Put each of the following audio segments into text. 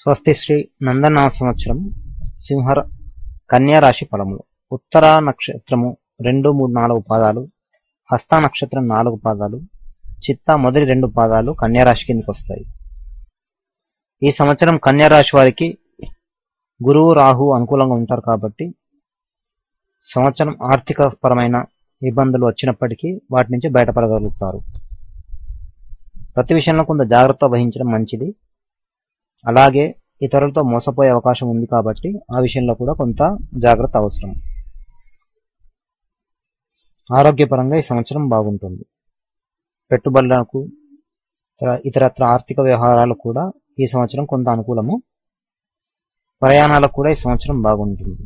స్వస్తి శ్రీ నందనామ సంవత్సరం సింహర కన్యా రాశి ఫలములు. ఉత్తర నక్షత్రము రెండు మూడు నాలుగు పాదాలు హస్త నక్షత్రం నాలుగు పాదాలు చిత్త మొదటి రెండు పాదాలు కన్యారాశి కిందకి వస్తాయి. ఈ సంవత్సరం కన్యారాశి వారికి గురువు రాహు అనుకూలంగా ఉంటారు కాబట్టి సంవత్సరం ఆర్థిక పరమైన ఇబ్బందులు వచ్చినప్పటికీ వాటి నుంచి బయటపడగలుగుతారు. ప్రతి విషయంలో కొంత జాగ్రత్త వహించడం మంచిది. అలాగే ఇతరులతో మోసపోయే అవకాశం ఉంది కాబట్టి ఆ విషయంలో కూడా కొంత జాగ్రత్త అవసరం. ఆరోగ్యపరంగా ఈ సంవత్సరం బాగుంటుంది. పెట్టుబడులకు ఇతర- ఇతరత్ర ఆర్థిక వ్యవహారాలు కూడా ఈ సంవత్సరం కొంత అనుకూలము. ప్రయాణాలకు కూడా ఈ సంవత్సరం బాగుంటుంది.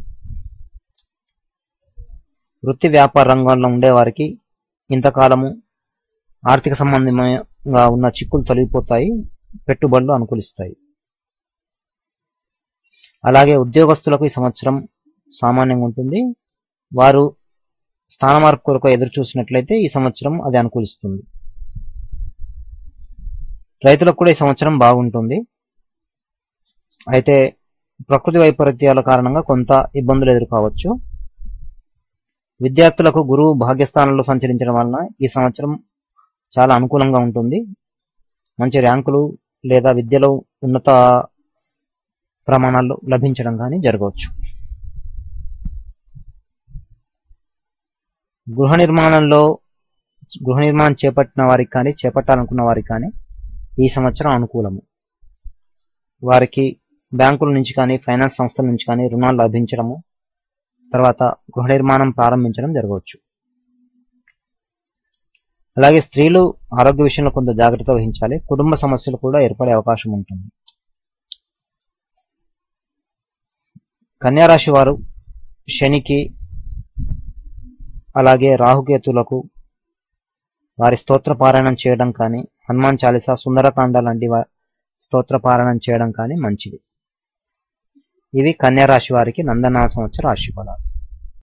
వృత్తి వ్యాపార రంగంలో ఉండేవారికి ఇంతకాలము ఆర్థిక సంబంధంగా ఉన్న చిక్కులు తొలగిపోతాయి పెట్టుబడులు అనుకూలిస్తాయి. అలాగే ఉద్యోగస్తులకు ఈ సంవత్సరం సామాన్యంగా ఉంటుంది. వారు స్థానమార్పు కొరకు ఎదురు చూసినట్లయితే ఈ సంవత్సరం అది అనుకూలిస్తుంది. రైతులకు కూడా ఈ సంవత్సరం బాగుంటుంది. అయితే ప్రకృతి వైపరీత్యాల కారణంగా కొంత ఇబ్బందులు ఎదుర్కోవచ్చు. విద్యార్థులకు గురువు భాగ్యస్థానంలో సంచరించడం వలన ఈ సంవత్సరం చాలా అనుకూలంగా ఉంటుంది. మంచి ర్యాంకులు లేదా విద్యలో ఉన్నత ప్రమాణాలు లభించడం కానీ జరగవచ్చు. గృహ నిర్మాణంలో గృహ నిర్మాణం చేపట్టిన వారికి కానీ చేపట్టాలనుకున్న వారికి కానీ ఈ సంవత్సరం అనుకూలము. వారికి బ్యాంకుల నుంచి కానీ ఫైనాన్స్ సంస్థల నుంచి కానీ రుణాలు లభించడము తర్వాత గృహ నిర్మాణం ప్రారంభించడం జరగవచ్చు. అలాగే స్త్రీలు ఆరోగ్య విషయంలో కొంత జాగ్రత్త వహించాలి. కుటుంబ సమస్యలు కూడా ఏర్పడే అవకాశం ఉంటుంది. కన్యారాశి వారు శనికి అలాగే రాహుకేతులకు వారి స్తోత్ర పారాయణం చేయడం కానీ హనుమాన్ చాలీసా సుందరకాండ లాంటి స్తోత్ర పారాయణం చేయడం కానీ మంచిది. ఇవి కన్యా రాశి వారికి నందనా సంవత్సర రాశిఫలాలు